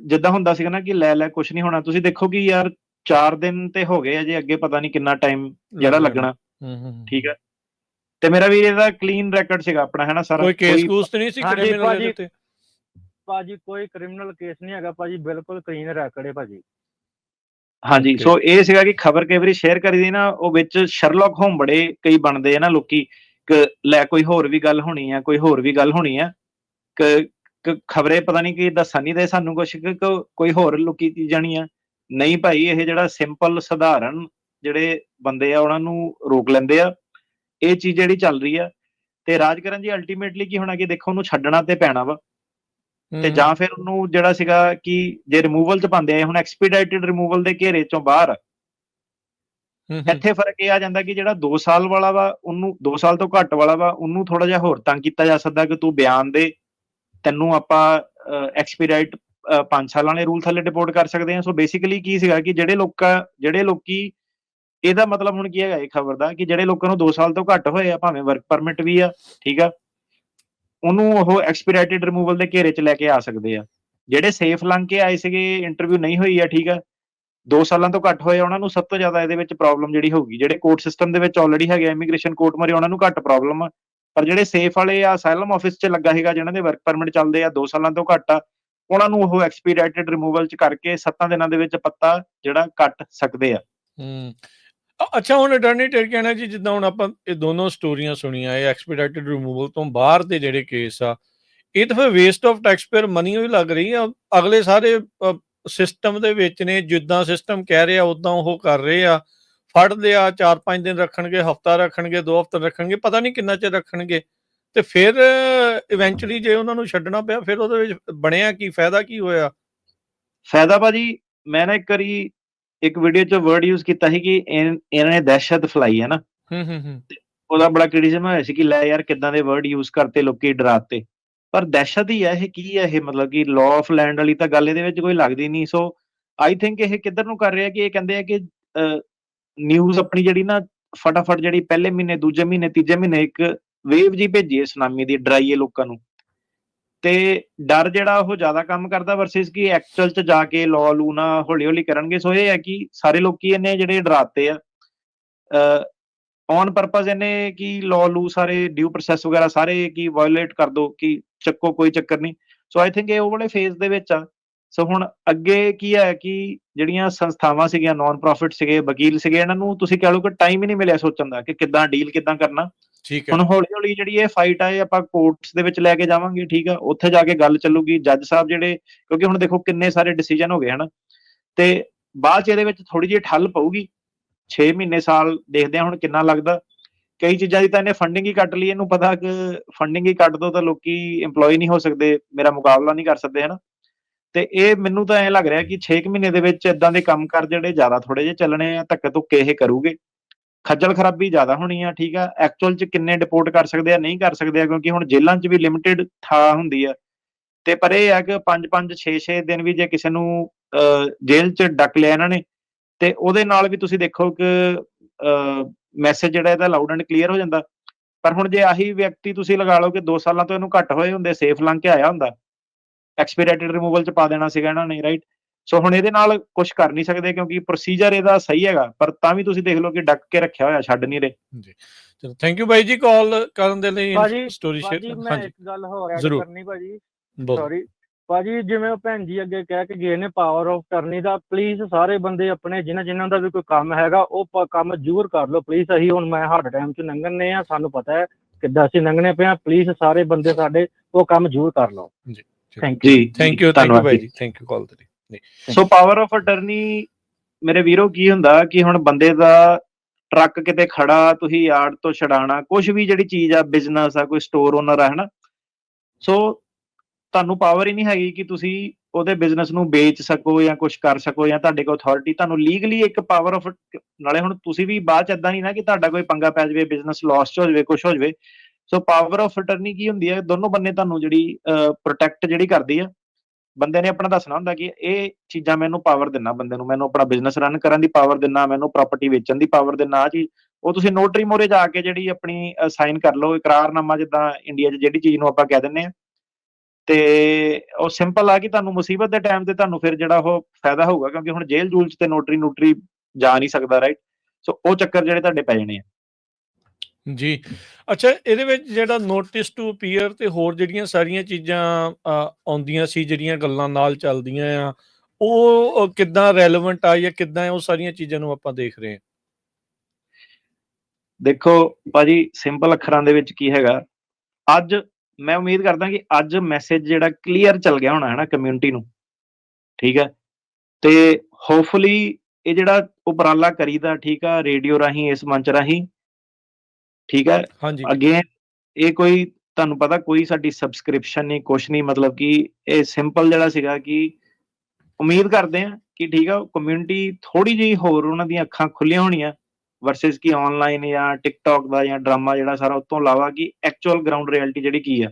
ਜਿੱਦਾਂ ਹੁੰਦਾ ਸੀਗਾ ਨਾ ਕਿ ਲੈ ਲੈ ਕੁਝ ਨਹੀਂ ਹੋਣਾ। ਤੁਸੀਂ ਦੇਖੋ ਕਿ ਯਾਰ 4 ਦਿਨ ਤੇ ਹੋ ਗਏ ਅਜੇ ਅੱਗੇ ਪਤਾ ਨਹੀਂ ਕਿੰਨਾ ਟਾਈਮ ਜਿਹੜਾ ਲੱਗਣਾ। ਹੂੰ ਹੂੰ ਠੀਕ ਹੈ ਤੇ ਮੇਰਾ ਵੀਰ ਇਹਦਾ ਕਲੀਨ ਰੈਕੋਰਡ ਸੀਗਾ ਆਪਣਾ ਹੈ ਨਾ ਸਾਰਾ? ਕੋਈ ਕੇਸ ਕੂਸ ਤੇ ਨਹੀਂ ਸੀ ਹਾਂਜੀ, ਕ੍ਰਿਮੀਨਲ ਦੇ। ਉੱਤੇ ਭਾਜੀ ਕੋਈ ਕ੍ਰਿਮੀਨਲ ਕੇਸ ਨਹੀਂ ਹੈਗਾ ਭਾਜੀ ਬਿਲਕੁਲ ਕਲੀਨ ਰੈਕੋਰਡ ਹੈ ਭਾਜੀ। ਹਾਂਜੀ. ਸੋ ਇਹ ਸੀਗਾ ਕਿ ਖਬਰ ਕਈ ਵਾਰੀ ਸ਼ੇਅਰ ਕਰੀ ਦੀ ਨਾ ਉਹ ਵਿੱਚ ਸ਼ਰਲੌਕ ਹੋਮ ਬੜੇ ਕਈ ਬਣਦੇ ਆ ਨਾ ਲੋਕੀ। ਕਿ ਲੈ ਕੋਈ ਹੋਰ ਵੀ ਗੱਲ ਹੋਣੀ ਆ ਕੋਈ ਹੋਰ ਵੀ ਗੱਲ ਹੋਣੀ ਆ। ਕਿ ਖਬਰੇ ਪਤਾ ਨਹੀਂ ਕੀ ਦੱਸਣ ਨਹੀਂ ਦੇ ਸਾਨੂੰ ਕੁਝ ਕੋਈ ਹੋਰ ਲੁਕੀ ਚੀਜ਼ ਜਾਣੀ ਆ। ਨਹੀਂ ਭਾਈ ਇਹ ਜਿਹੜਾ ਸਿੰਪਲ ਸਧਾਰਨ ਜਿਹੜੇ ਬੰਦੇ ਆ ਉਹਨਾਂ ਨੂੰ ਰੋਕ ਲੈਂਦੇ ਆ। ਇਹ ਚੀਜ਼ ਜਿਹੜੀ ਚੱਲ ਰਹੀ ਆ ਤੇ ਰਾਜ ਕਰਨ ਜੀ ਅਲਟੀਮੇਟਲੀ ਕੀ ਹੋਣਾ ਕਿ ਦੇਖੋ ਉਹਨੂੰ ਛੱਡਣਾ ਤੇ ਪੈਣਾ ਵਾ। ਤੇ ਜਾਂ ਫਿਰ ਉਹਨੂੰ ਜਿਹੜਾ ਸੀਗਾ ਕਿ ਜੇ ਰਿਮੂਵਲ ਚ ਪਾਉਂਦੇ ਆ ਹੁਣ ਐਕਸਪੀਡਾਈਟਡ ਰਿਮੂਵਲ ਦੇ ਘੇਰੇ ਚੋਂ ਬਾਹਰ। ਆ। ਇੱਥੇ ਫ਼ਰਕ ਇਹ ਆ ਜਾਂਦਾ ਕਿ ਜਿਹੜਾ 2 ਸਾਲ ਵਾਲਾ ਵਾ ਉਹਨੂੰ 2 ਸਾਲ ਤੋਂ ਘੱਟ ਵਾਲਾ ਵਾ ਉਹਨੂੰ ਥੋੜਾ ਜਿਹਾ ਹੋਰ ਤੰਗ ਕੀਤਾ ਜਾ ਸਕਦਾ ਕਿ ਤੂੰ ਬਿਆਨ ਦੇ ਤੈਨੂੰ ਆਪਾਂ ਐਕਸਪੀਡਾਈਟ 5 ਸਾਲਾਂ ਵਾਲੇ ਰੂਲ ਥੱਲੇ ਡਿਪੋਰਟ ਕਰ ਸਕਦੇ ਆ। ਸੋ ਬੇਸਿਕਲੀ ਕੀ ਸੀਗਾ ਕਿ ਜਿਹੜੇ ਲੋਕਾਂ, ਜਿਹੜੇ ਲੋਕੀ, ਇਹਦਾ ਮਤਲਬ ਹੁਣ ਕੀ ਹੈਗਾ ਇਹ ਖਬਰ ਦਾ ਕਿ ਜਿਹੜੇ ਲੋਕਾਂ ਨੂੰ 2 ਸਾਲ ਤੋਂ ਘੱਟ ਹੋਏ ਆ, ਭਾਵੇਂ ਵਰਕ ਪਰਮਿਟ ਵੀ ਆ, ਠੀਕ ਆ, ਉਹਨੂੰ ਉਹ ਐਕਸਪੀਡਾਈਟਡ ਰਿਮੂਵਲ ਦੇ ਘੇਰੇ 'ਚ ਲੈ ਕੇ ਆ ਸਕਦੇ ਆ। ਜਿਹੜੇ ਸੇਫ ਲੰਘ ਕੇ ਆਏ ਸੀਗੇ ਇੰਟਰਵਿਊ ਨਹੀਂ ਹੋਈ ਆ, ਠੀਕ ਆ 2 ਸਾਲਾਂ ਤੋਂ ਘੱਟ ਹੋਏ ਉਹਨਾਂ ਨੂੰ ਸਭ ਤੋਂ ਜ਼ਿਆਦਾ ਇਹਦੇ ਵਿੱਚ ਪ੍ਰੋਬਲਮ ਜਿਹੜੀ ਹੋਊਗੀ। ਜਿਹੜੇ ਕੋਰਟ ਸਿਸਟਮ ਦੇ ਵਿੱਚ ਆਲਰੇਡੀ ਹੈਗੇ ਇਮੀਗ੍ਰੇਸ਼ਨ ਕੋਰਟ ਮਰੇ, ਉਹਨਾਂ ਨੂੰ ਘੱਟ ਪ੍ਰੋਬਲਮ ਆ। ਪਰ ਜਿਹੜੇ ਸੇਫ ਵਾਲੇ ਆ ਅਸਾਈਲਮ ਆਫਿਸ 'ਚ ਲੱਗਾ ਹੈਗਾ ਜਿਨ੍ਹਾਂ ਦੇ ਵਰਕ ਪਰਮਿਟ ਚੱਲਦੇ ਆ 2 ਸਾਲਾਂ ਤੋਂ ਘੱਟ ਆ ਉਹਨਾਂ ਨੂੰ ਉਹ ਐਕਸਪੀਡਾਈਟਡ ਰਿਮੂਵਲ 'ਚ ਕਰਕੇ 7 ਦਿਨਾਂ ਦੇ ਵਿੱਚ ਪੱਤਾ ਜਿਹੜਾ ਕੱਟ ਸਕਦੇ ਆ। ਹੂੰ। ਅੱਛਾ, ਹੁਣ ਅਟਾਰਨੀ ਟੇਰ ਕਹਿਣਾ ਜੀ, ਜਿੱਦਾਂ ਹੁਣ ਆਪਾਂ ਇਹ ਦੋਨੋਂ ਸਟੋਰੀਆਂ ਸੁਣੀਆਂ, ਇਹ ਐਕਸਪੀਡਾਈਟਡ ਰਿਮੂਵਲ ਤੋਂ ਬਾਹਰ ਦੇ ਜਿਹੜੇ ਕੇਸ ਆ, ਇਹ ਤਾਂ ਫਿਰ ਵੇਸਟ ਆਫ ਟੈਕਸਪੇਅਰ ਮਨੀ ਹੀ ਲੱਗ ਰਹੀ ਆ। ਅਗਲੇ ਸਾਰੇ ਸਿਸਟਮ ਦੇ ਵਿੱਚ ਨੇ, ਜਿੱਦਾਂ ਸਿਸਟਮ ਕਹਿ ਰਿਹਾ ਉਦਾਂ ਉਹ ਕਰ ਰਹੇ ਆ। ਫੜਦੇ ਆ 4-5 ਦਿਨ ਰੱਖਣਗੇ, ਹਫਤਾ ਰੱਖਣਗੇ 2 ਹਫ਼ਤੇ ਰੱਖਣਗੇ, ਪਤਾ ਨਹੀਂ ਕਿੰਨਾ ਚਿਰ ਰੱਖਣਗੇ। ਤੇ ਫਿਰ ਇਵੈਂਚੁਅਲੀ ਜੇ ਉਹਨਾਂ ਨੂੰ ਛੱਡਣਾ ਪਿਆ ਫਿਰ ਉਹਦੇ ਵਿੱਚ ਬਣਿਆ ਕੀ ਫਾਇਦਾ ਕੀ ਹੋਇਆ? ਫਾਇਦਾ ਭਾਜੀ ਮੈਂ ਨਾ ਇੱਕ ਵਾਰੀ ਇੱਕ ਵੀਡੀਓ 'ਚ ਵਰਡ ਯੂਜ਼ ਕੀਤਾ ਸੀ ਕਿ ਇਹਨਾਂ ਨੇ ਦਹਿਸ਼ਤ ਫੈਲਾਈ ਹੈ ਨਾ। ਹੂੰ ਹੂੰ ਹੂੰ। ਉਹਦਾ ਬੜਾ ਕ੍ਰਿਟਿਸਿਜ਼ਮ ਹੋਇਆ ਸੀ ਕਿ ਲੈ ਯਾਰ ਕਿੱਦਾਂ ਦੇ ਵਰਡ ਯੂਜ਼ ਕਰਤੇ ਲੋਕੀ ਡਰਾਤੇ। ਪਰ ਦਹਿਸ਼ਤ ਹੀ ਹੈ ਇਹ ਕੀ ਹੈ ਇਹ? ਮਤਲਬ ਕਿ ਲਾਅ ਆਫ ਲੈਂਡ ਵਾਲੀ ਤਾਂ ਗੱਲ ਇਹਦੇ ਵਿੱਚ ਕੋਈ ਲੱਗਦੀ ਨਹੀਂ। ਸੋ ਆਈ ਥਿੰਕ ਇਹ ਕਿੱਧਰ ਨੂੰ ਕਰ ਰਿਹਾ ਕਿ ਇਹ ਕਹਿੰਦੇ ਆ ਕਿ ਨਿਊਜ਼ ਆਪਣੀ ਜਿਹੜੀ ਨਾ ਫਟਾਫਟ ਜਿਹੜੀ ਪਹਿਲੇ ਮਹੀਨੇ ਦੂਜੇ ਮਹੀਨੇ ਤੀਜੇ ਮਹੀਨੇ ਇੱਕ ਵੇਵ ਜੀ ਭੇਜੀ ਸੁਨਾਮੀ ਦੀ ਡਰਾਈਏ ਲੋਕਾਂ ਨੂੰ। ਤੇ ਡਰ ਜਿਹੜਾ ਉਹ ਜ਼ਿਆਦਾ ਕੰਮ ਕਰਦਾ ਵਰਸਸ ਕਿ ਐਕਚੁਅਲ ਚ ਜਾ ਕੇ ਲਾਅ ਲੂ ਨਾ ਹੌਲੀ ਹੌਲੀ ਕਰਨਗੇ। ਸੋ ਇਹ ਹੈ ਕਿ ਸਾਰੇ ਲੋਕੀ ਇਹਨੇ ਜਿਹੜੇ ਡਰਾਤੇ ਆ ਔਨ ਪਰਪਸ ਇਹਨੇ ਕਿ ਲਾਅ ਲੂ, ਸਾਰੇ ਡਿਊ ਪ੍ਰੋਸੈਸ ਵਗੈਰਾ ਸਾਰੇ ਕੀ ਵਾਇਓਲੇਟ ਕਰ ਦੋ, ਕਿ ਚੱਕੋ ਕੋਈ ਚੱਕਰ ਨਹੀਂ। ਸੋ ਆਈ ਥਿੰਕ ਇਹ ਉਹ ਵਾਲੇ ਫੇਜ਼ ਦੇ ਵਿੱਚ ਆ। ਸੋ ਹੁਣ ਅੱਗੇ ਕੀ ਹੈ ਕਿ ਜਿਹੜੀਆਂ ਸੰਸਥਾਵਾਂ ਸੀਗੀਆਂ ਨਾਨ ਪ੍ਰੋਫਿਟ ਸੀਗੇ ਵਕੀਲ ਸੀਗੇ ਇਹਨਾਂ ਨੂੰ ਤੁਸੀਂ ਕਹਿ ਲਓ ਕਿ ਟਾਈਮ ਹੀ ਨਹੀਂ ਮਿਲਿਆ ਸੋਚਣ ਦਾ ਕਿ ਕਿੱਦਾਂ ਡੀਲ ਕਿੱਦਾਂ ਕਰਨਾ। ਠੀਕ ਹੈ। ਹੁਣ ਹੌਲੀ ਹੌਲੀ ਜਿਹੜੀ ਇਹ ਫਾਈਟ ਆ ਇਹ ਆਪਾਂ ਕੋਰਟਸ ਦੇ ਵਿੱਚ ਲੈ ਕੇ ਜਾਵਾਂਗੇ ਠੀਕ ਆ? ਉੱਥੇ ਜਾ ਕੇ ਗੱਲ ਚੱਲੂਗੀ। ਜੱਜ ਸਾਹਿਬ ਜਿਹੜੇ ਕਿਉਂਕਿ ਹੁਣ ਦੇਖੋ ਕਿੰਨੇ ਸਾਰੇ ਡਿਸੀਜਨ ਹੋ ਗਏ ਹਨ? ਤੇ ਬਾਅਦ ਚ ਇਹਦੇ ਵਿੱਚ ਥੋੜੀ ਜਿਹੀ ਠੱਲ ਪਊਗੀ। 6 ਮਹੀਨੇ ਸਾਲ ਦੇਖਦੇ ਆ ਹੁਣ ਕਿੰਨਾ ਲੱਗਦਾ। ਕਈ ਚੀਜ਼ਾਂ ਦੀ ਤਾਂ ਇਹਨੇ ਫੰਡਿੰਗ ਹੀ ਕੱਟ ਲਈ ਇਹਨੂੰ ਪਤਾ ਕਿ ਫੰਡਿੰਗ ਹੀ ਕੱਟ ਦੋ ਤਾਂ ਲੋਕੀ EMPLOYE ਨਹੀਂ ਹੋ ਸਕਦੇ ਮੇਰਾ ਮੁਕਾਬਲਾ ਨਹੀਂ ਕਰ ਸਕਦੇ ਹਨਾ? ਤੇ ਇਹ ਮੈਨੂੰ ਤਾਂ ਐ ਲੱਗ ਰਿਹਾ ਕਿ 6 ਮਹੀਨੇ ਦੇ ਵਿੱਚ ਇਦਾਂ ਦੇ ਕੰਮ ਕਰ ਜਿਹੜੇ ਜ਼ਿਆਦਾ ਥੋੜੇ ਜਿਹੇ ਚੱਲਣੇ ਆ ਧੱਕੇ ਧੁੱਕੇ ਇਹ ਕਰੂਗੇ। ਖੱਜਲ ਖਰਾਬੀ ਜ਼ਿਆਦਾ ਹੋਣੀ ਆ ਠੀਕ ਆ। ਐਕਚੁਅਲ ਚ ਕਿੰਨੇ ਡਿਪੋਰਟ ਕਰ ਸਕਦੇ ਆ ਨਹੀਂ ਕਰ ਸਕਦੇ ਆ ਕਿਉਂਕਿ ਹੁਣ ਜੇਲ੍ਹਾਂ 'ਚ ਵੀ ਲਿਮਿਟਿਡ ਥਾਂ ਹੁੰਦੀ ਆ। ਤੇ ਪਰ ਇਹ ਆ ਕਿ 5-5 6-6 ਦਿਨ ਵੀ ਜੇ ਕਿਸੇ ਨੂੰ ਅਹ, ਜੇਲ੍ਹ 'ਚ ਡੱਕ ਲਿਆ ਇਹਨਾਂ ਨੇ ਤੇ ਉਹਦੇ ਨਾਲ ਵੀ ਤੁਸੀਂ ਦੇਖੋ ਕਿ ਮੈਸੇਜ ਜਿਹੜਾ ਇਹਦਾ ਲਾਊਡ ਐਂਡ ਕਲੀਅਰ ਹੋ ਜਾਂਦਾ। ਪਰ ਹੁਣ ਜੇ ਆਹੀ ਵਿਅਕਤੀ ਤੁਸੀਂ ਲਗਾ ਲਓ ਕਿ 2 ਸਾਲਾਂ ਤੋਂ ਇਹਨੂੰ ਘੱਟ ਹੋਏ ਹੁੰਦੇ ਸੇਫ ਲੰਘ ਕੇ ਆਇਆ ਹੁੰਦਾ ਐਕਸਪੀਰੀਟਡ ਰਿਮੂਵਲ 'ਚ ਪਾ ਦੇਣਾ ਸੀਗਾ ਇਹਨਾਂ ਨੇ ਰਾਈਟ ਸੋ ਹੁਣ ਇਹਦੇ ਨਾਲ ਕੁਝ ਕਰ ਨਹੀਂ ਸਕਦੇ ਕਿਉਂਕਿ ਪ੍ਰੋਸੀਜਰ ਇਹਦਾ ਸਹੀ ਹੈਗਾ ਪਰ ਤਾਂ ਵੀ ਤੁਸੀਂ ਦੇਖ ਲਓ ਕਿ ਡੱਕ ਕੇ ਰੱਖਿਆ ਹੋਇਆ ਛੱਡ ਨਹੀਂ ਰਹੇ। ਚਲੋ ਥੈਂਕ ਯੂ ਬਾਈ ਜੀ ਕਾਲ ਕਰਨ ਦੇ ਲਈ ਸਟੋਰੀ ਸ਼ੇਅਰ ਮੈਂ ਹਾਂਜੀ। ਇੱਕ ਗੱਲ ਹੋਰ ਐਡ। ਕਰਨੀ ਭਾਜੀ। ਸੌਰੀ ਭਾਜੀ ਜਿਵੇਂ ਉਹ ਭੈਣ ਜੀ ਅੱਗੇ ਕਹਿ ਕੇ ਗਏ ਨੇ ਪਾਵਰ ਆਫ ਟਰਨੀ ਦਾ ਪਲੀਜ਼ ਸਾਰੇ ਬੰਦੇ ਆਪਣੇ ਜਿਨ੍ਹਾਂ ਜਿਨ੍ਹਾਂ ਦਾ ਵੀ ਕੋਈ ਕੰਮ ਹੈਗਾ ਉਹ ਕੰਮ ਜ਼ਰੂਰ ਕਰ ਲਓ। ਪਲੀਜ਼ ਅਸੀਂ ਹੁਣ ਮੈਂ ਹਾਰਡ ਟਾਈਮ 'ਚ ਲੰਘਣੇ ਆ ਸਾਨੂੰ ਪਤਾ ਹੈ ਕਿੱਦਾਂ ਅਸੀਂ ਲੰਘਣੇ ਪਏ ਆ। ਪਲੀਜ਼ ਸਾਰੇ ਬੰਦੇ ਸਾਡੇ ਉਹ ਕੰਮ ਜ਼ਰੂਰ ਕਰ ਲਓ। ਜੀ, ਥੈਂਕ ਯੂ ਜੀ ਥੈਂਕ ਯੂ ਥੈਂਕ ਯੂ ਭਾਈ ਜੀ। ਥੈਂਕ ਯੂ ਕਾਲ ਤੇ ਜੀ ਸੋ ਪਾਵਰ ਆਫ ਅਟਰਨੀ ਮੇਰੇ ਵੀਰੋ ਕੀ ਹੁੰਦਾ ਕਿ ਹੁਣ ਬੰਦੇ ਦਾ ਟਰੱਕ ਕਿਤੇ ਖੜਾ ਤੁਸੀਂ ਯਾਰਡ ਤੋਂ ਛਡਾਣਾ ਕੁਝ ਵੀ ਜਿਹੜੀ ਚੀਜ਼ ਆ ਬਿਜ਼ਨਸ ਆ ਕੋਈ ਸਟੋਰ ਓਨਰ ਆ ਹਨਾ? ਸੋ ਤੁਹਾਨੂੰ ਪਾਵਰ ਹੀ ਨਹੀਂ ਹੈਗੀ ਕਿ ਤੁਸੀਂ ਉਹਦੇ ਬਿਜ਼ਨਸ ਨੂੰ ਵੇਚ ਸਕੋ ਜਾਂ ਕੁਝ ਕਰ ਸਕੋ ਜਾਂ ਤੁਹਾਡੇ ਕੋਲ ਅਥਾਰਟੀ ਤੁਹਾਨੂੰ ਲੀਗਲੀ ਇੱਕ ਪਾਵਰ ਆਫ ਨਾਲੇ ਹੁਣ ਤੁਸੀਂ ਵੀ ਬਾਅਦ ਚ ਏਦਾਂ ਨਹੀਂ ਨਾ ਕਿ ਤੁਹਾਡਾ ਕੋਈ ਪੰਗਾ ਪੈ ਜਾਵੇ ਬਿਜ਼ਨਸ ਲਾਸ ਚ ਹੋ ਜਾਵੇ ਕੁਝ ਹੋ ਜਾਵੇ। ਸੋ ਪਾਵਰ ਆਫ ਅਟਰਨੀ ਕੀ ਹੁੰਦੀ ਹੈ? ਦੋਨੋਂ ਬੰਨੇ ਤੁਹਾਨੂੰ ਜਿਹੜੀ ਪ੍ਰੋਟੈਕਟ ਜਿਹੜੀ ਕਰਦੀ ਆ ਬੰਦੇ ਨੇ ਆਪਣਾ ਦੱਸਣਾ ਹੁੰਦਾ ਕਿ ਇਹ ਚੀਜ਼ਾਂ ਮੈਨੂੰ ਪਾਵਰ ਦਿੰਨਾ ਬੰਦੇ ਨੂੰ, ਮੈਨੂੰ ਆਪਣਾ ਬਿਜ਼ਨਸ ਰਨ ਕਰਨ ਦੀ ਪਾਵਰ ਦਿੰਨਾ, ਮੈਨੂੰ ਪ੍ਰਾਪਰਟੀ ਵੇਚਣ ਦੀ ਪਾਵਰ ਦਿੰਨਾ ਆ ਜੀ ਉਹ ਤੁਸੀਂ ਨੋਟਰੀ ਮੋਰੇ ਜਾ ਕੇ ਜਿਹੜੀ ਆਪਣੀ ਸਾਈਨ ਕਰ ਲਓ, ਇਕਰਾਰਨਾਮਾ ਜਿੱਦਾਂ ਇੰਡੀਆ 'ਚ ਜਿਹੜੀ ਚੀਜ਼ ਨੂੰ ਆਪਾਂ ਕਹਿ ਦਿੰਨੇ ਆ। ਤੇ ਉਹ ਸਿੰਪਲ ਆ ਕਿ ਤੁਹਾਨੂੰ ਮੁਸੀਬਤ ਦੇ ਟਾਈਮ ਤੇ ਤੁਹਾਨੂੰ ਫਿਰ ਜਿਹੜਾ ਉਹ ਫਾਇਦਾ ਹੋਊਗਾ, ਕਿਉਂਕਿ ਹੁਣ ਜੇਲ੍ਹ ਜੂਲ 'ਚ ਤੇ ਨੋਟਰੀ ਨੋਟਰੀ ਜਾ ਨਹੀਂ ਸਕਦਾ ਰਾਈਟ ਸੋ ਉਹ ਚੱਕਰ ਜਿਹੜੇ ਤੁਹਾਡੇ ਪੈ ਜਾਣੇ ਆ। ਜੀ। ਅੱਛਾ, ਇਹਦੇ ਵਿੱਚ ਜਿਹੜਾ ਨੋਟਿਸ ਟੂ ਅਪੀਅਰ ਤੇ ਹੋਰ ਜਿਹੜੀਆਂ ਸਾਰੀਆਂ ਚੀਜ਼ਾਂ ਆਉਂਦੀਆਂ ਸੀ, ਜਿਹੜੀਆਂ ਗੱਲਾਂ ਨਾਲ ਚੱਲਦੀਆਂ ਆ, ਉਹ ਕਿੱਦਾਂ ਰੈਲੇਵੈਂਟ ਆ ਜਾਂ ਕਿੱਦਾਂ ਉਹ ਸਾਰੀਆਂ ਚੀਜ਼ਾਂ ਨੂੰ ਆਪਾਂ ਦੇਖ ਰਹੇ ਹਾਂ ਦੇਖੋ ਭਾਜੀ ਸਿੰਪਲ ਅੱਖਰਾਂ ਦੇ ਵਿੱਚ ਕੀ ਹੈਗਾ, ਅੱਜ ਮੈਂ ਉਮੀਦ ਕਰਦਾ ਕਿ ਅੱਜ ਮੈਸੇਜ ਜਿਹੜਾ ਕਲੀਅਰ ਚੱਲ ਗਿਆ ਹੋਣਾ ਹੈ ਨਾ ਕਮਿਊਨਿਟੀ ਨੂੰ, ਠੀਕ ਹੈ? ਤੇ ਹੋਪਫੁਲੀ ਇਹ ਜਿਹੜਾ ਉਪਰਾਲਾ ਕਰੀਦਾ, ਠੀਕ ਆ ਰੇਡੀਓ ਰਾਹੀਂ, ਇਸ ਮੰਚ ਰਾਹੀਂ ਠੀਕ ਹੈ? ਅਗੇਨ ਇਹ ਕੋਈ ਤੁਹਾਨੂੰ ਪਤਾ ਕੋਈ ਸਾਡੀ ਸਬਸਕ੍ਰਿਪਸ਼ਨ ਨਹੀਂ ਕੁਛ ਨਹੀਂ ਮਤਲਬ ਕਿ ਇਹ ਸਿੰਪਲ ਜਿਹੜਾ ਸੀਗਾ ਕਿ ਉਮੀਦ ਕਰਦੇ ਆ ਕਿ ਠੀਕ ਆ ਕਮਿਊਨਿਟੀ ਥੋੜੀ ਜਿਹੀ ਹੋਰ ਉਹਨਾਂ ਦੀਆਂ ਅੱਖਾਂ ਖੁੱਲੀਆਂ ਹੋਣੀਆਂ ਵਰਸਸ ਕਿ ਆਨਲਾਈਨ ਜਾਂ ਟਿਕਟੌਕ ਦਾ ਜਾਂ ਡਰਾਮਾ ਜਿਹੜਾ ਸਾਰਾ ਉਸ ਤੋਂ ਇਲਾਵਾ ਕਿ ਐਕਚੁਅਲ ਗਰਾਊਂਡ ਰਿਐਲਿਟੀ ਜਿਹੜੀ ਕੀ ਆ।